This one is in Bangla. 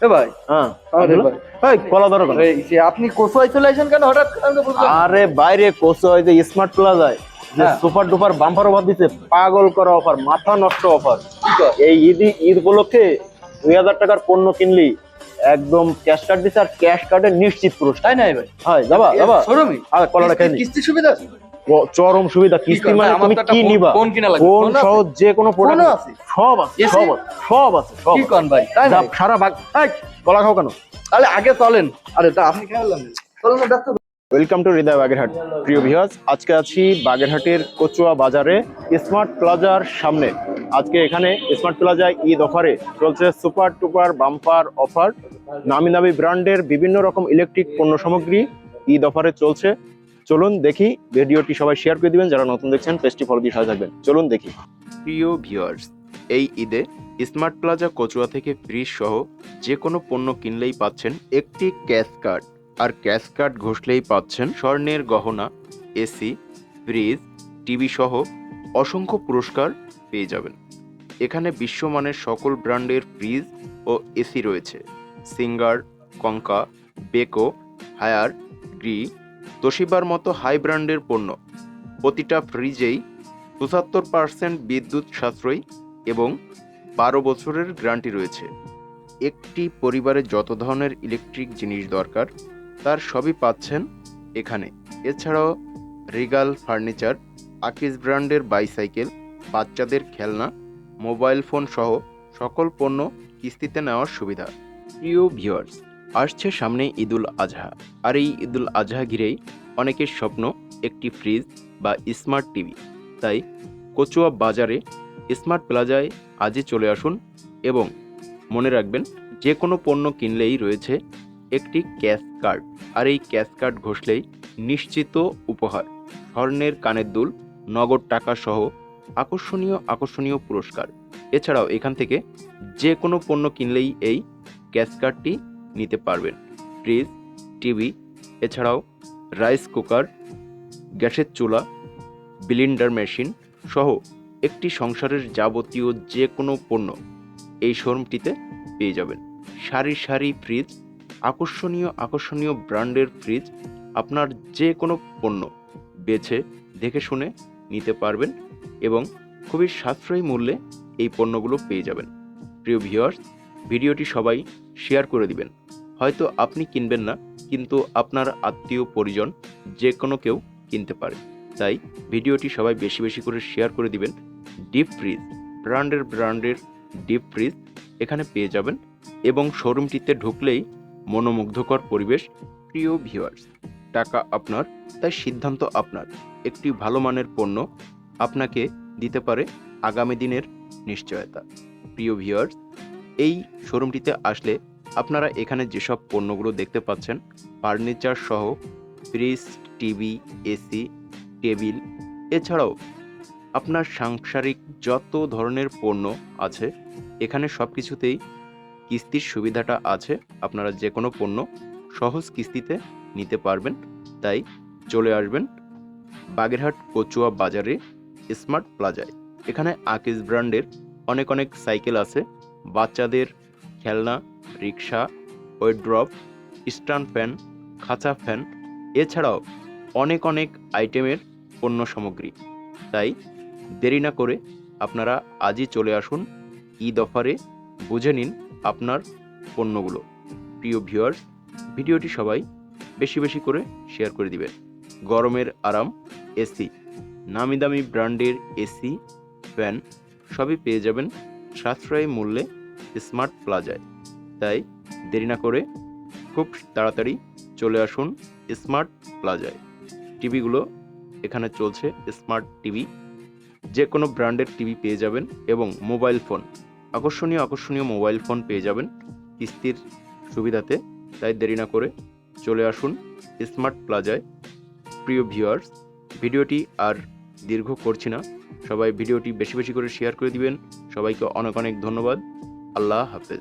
এ ভাই হ্যাঁ ভাই। কলা ধরো কেন? এই যে আপনি কোথায় চলে আসেন কেন হঠাৎ আমি তো বুঝলাম না। আরে বাইরে কোসো যে স্মার্ট প্লাজায় যে হ্যাঁ। সুপার ডুপার বাম্পার অফার দিছে পাগল করা অফার মাথা নষ্ট অফার এই ঈদ ঈদ উপলক্ষে দুই হাজার টাকার পণ্য কিনলি একদম ক্যাশ কার্ড দিছে আর ক্যাশ কার্ডের নিশ্চিত পুরস্কার তাই নাই ভাই হয় যাবা যাবা আর কলাটা কিস্তি সুবিধা আছে চরম সুবিধা কিস্তি? মানে তুমি কি নিবা? কিনা সহ যে কোনো প্রোডাক্ট আছে? সব আছে সব আছে সব আছে সব কি। কন ভাই? তাই নাই সারা ভাগ এই, কলা খাও কেন? তাহলে আগে চলেন। আরে তা আপনি খেয়াল চলেন না ব্যস্ত ওয়েলকাম টু হৃদয় বাগেরহাট। প্রিয় ভিউয়ার্স আজকে আছি বাগেরহাটের কচুয়া বাজারে স্মার্ট প্লাজার সামনে। আজকে এখানে স্মার্ট প্লাজায় ঈদ অফারে চলছে সুপার টুপার বাম্পার অফার। নামি দামি ব্র্যান্ডের বিভিন্ন রকম ইলেকট্রিক পণ্য সামগ্রী ঈদ অফারে চলছে। চলুন দেখি ভিডিওটি সবাই শেয়ার করে দিবেন, যারা নতুন দেখছেন পেজটি ফলো দিয়ে সাথে থাকবেন। চলুন দেখি। প্রিয় ভিউয়ার্স এই ঈদে স্মার্ট প্লাজা কচুয়া থেকে ফ্রিজ সহ যে কোনো পণ্য কিনলেই পাচ্ছেন একটি ক্যাশ কার্ড আর ক্যাশ কার্ড ঘষলেই পাচ্ছেন স্বর্ণের গহনা এসি ফ্রিজ টিভি সহ অসংখ্য পুরস্কার পেয়ে যাবেন। এখানে বিশ্বমানের সকল ব্র্যান্ডের ফ্রিজ ও এসি রয়েছে। Singer Konka Beko Haier Gree তোশিবার মতো হাই ব্র্যান্ডের পণ্য। প্রতিটা ফ্রিজেই পঁচাত্তর পার্সেন্ট বিদ্যুৎ সাশ্রয়ী এবং বারো বছরের গ্যারান্টি রয়েছে। একটি পরিবারে যত ধরনের ইলেকট্রিক জিনিস দরকার, তার সবই পাচ্ছেন এখানে। এছাড়াও রিগাল ফার্নিচার, আকিস ব্র্যান্ডের বাইসাইকেল, বাচ্চাদের খেলনা, মোবাইল ফোন সহ সকল পণ্য কিস্তিতে নেওয়ার সুবিধা। প্রিয় ভিউয়ার্স আসছে সামনে ঈদুল আজহা। আর এই ঈদুল আজহা ঘিরেই অনেকের স্বপ্ন একটি ফ্রিজ বা স্মার্ট টিভি। তাই কচুয়া বাজারে স্মার্ট প্লাজায় আজই চলে আসুন এবং মনে রাখবেন যে কোনো পণ্য কিনলেই রয়েছে একটি ক্যাশ কার্ড। আর এই ক্যাশ কার্ড ঘষলেই নিশ্চিত উপহার। স্বর্ণের কানের দুল, নগদ টাকা সহ আকর্ষণীয় আকর্ষণীয় পুরস্কার। এছাড়াও এখান থেকে যে কোনো পণ্য কিনলেই এই ক্যাশ কার্ডটি নিতে পারবেন। ফ্রিজ, টিভি, এছাড়াও রাইস কুকার, গ্যাসের চুলা, বিলিন্ডার মেশিন সহ একটি সংসারের যাবতীয় যে কোনো পণ্য এই শোরুমটিতে পেয়ে যাবেন। সারি সারি ফ্রিজ, আকর্ষণীয় আকর্ষণীয় ব্র্যান্ডের ফ্রিজ আপনার যে কোনো পণ্য বেছে দেখে শুনে নিতে পারবেন এবং খুবই সাশ্রয়ী মূল্যে এই পণ্যগুলো পেয়ে যাবেন। প্রিয় ভিউয়ার্স ভিডিওটি সবাই শেয়ার করে দিবেন। হয়তো আপনি কিনবেন না, কিন্তু আপনার আত্মীয় পরিজন যে কোনো কেউ কিনতে পারে। তাই ভিডিওটি সবাই বেশি বেশি করে শেয়ার করে দিবেন। ডিপ ফ্রিজ ব্র্যান্ডের ব্র্যান্ডের ডিপ ফ্রিজ এখানে পেয়ে যাবেন এবং শোরুমটিতে ঢুকলেই মনোমুগ্ধকর পরিবেশ, প্রিয় ভিউয়ার্স টাকা আপনার, তাই সিদ্ধান্ত আপনার। একটি ভালো মানের পণ্য আপনাকে দিতে পারে আগামী দিনের নিশ্চয়তা। প্রিয় ভিউয়ার্স এই শোরুমটিতে আসলে আপনারা এখানে যেসব পণ্যগুলো দেখতে পাচ্ছেন, ফার্নিচার সহ ফ্রিজ, টিভি, এসি, টেবিল, এছাড়াও আপনার সাংসারিক যত ধরনের পণ্য আছে, এখানে সব কিছুতেই কিস্তির সুবিধাটা আছে। আপনারা যে কোনো পণ্য সহজ কিস্তিতে নিতে পারবেন। তাই চলে আসবেন বাগেরহাট কচুয়া বাজারে স্মার্ট প্লাজায়। এখানে আকিস ব্র্যান্ডের অনেক অনেক সাইকেল আছে। বাচ্চাদের খেলনা রিক্সা ওয়েড্রপ স্ট্যান্ড ফ্যান, খাঁচা ফ্যান, এছাড়াও অনেক অনেক আইটেমের পণ্য সামগ্রী। তাই দেরি না করে আপনারা আজই চলে আসুন ঈদ অফারে, বুঝে নিন আপনার পণ্যগুলো। প্রিয় ভিউয়ার্স, ভিডিওটি সবাই বেশি বেশি করে শেয়ার করে দিবেন। গরমের আরাম, এসি। নামি দামি ব্র্যান্ডের এসি, ফ্যান সবই পেয়ে যাবেন সাশ্রয়ী মূল্যে স্মার্ট প্লাজায়। তাই দেরি না করে খুব তাড়াতাড়ি চলে আসুন স্মার্ট প্লাজায়। টিভিগুলো এখানে চলছে স্মার্ট টিভি। যে কোনো ব্র্যান্ডের টিভি পেয়ে যাবেন এবং মোবাইল ফোন। আকর্ষণীয় আকর্ষণীয় মোবাইল ফোন পেয়ে যাবেন কিস্তির সুবিধাতে। তাই দেরি না করে চলে আসুন স্মার্ট প্লাজায়। প্রিয় ভিউয়ার্স, ভিডিওটি আর দীর্ঘ করছি না। সবাই ভিডিওটি বেশি বেশি করে শেয়ার করে দিবেন। সবাইকে অনেক অনেক ধন্যবাদ। আল্লাহ হাফেজ।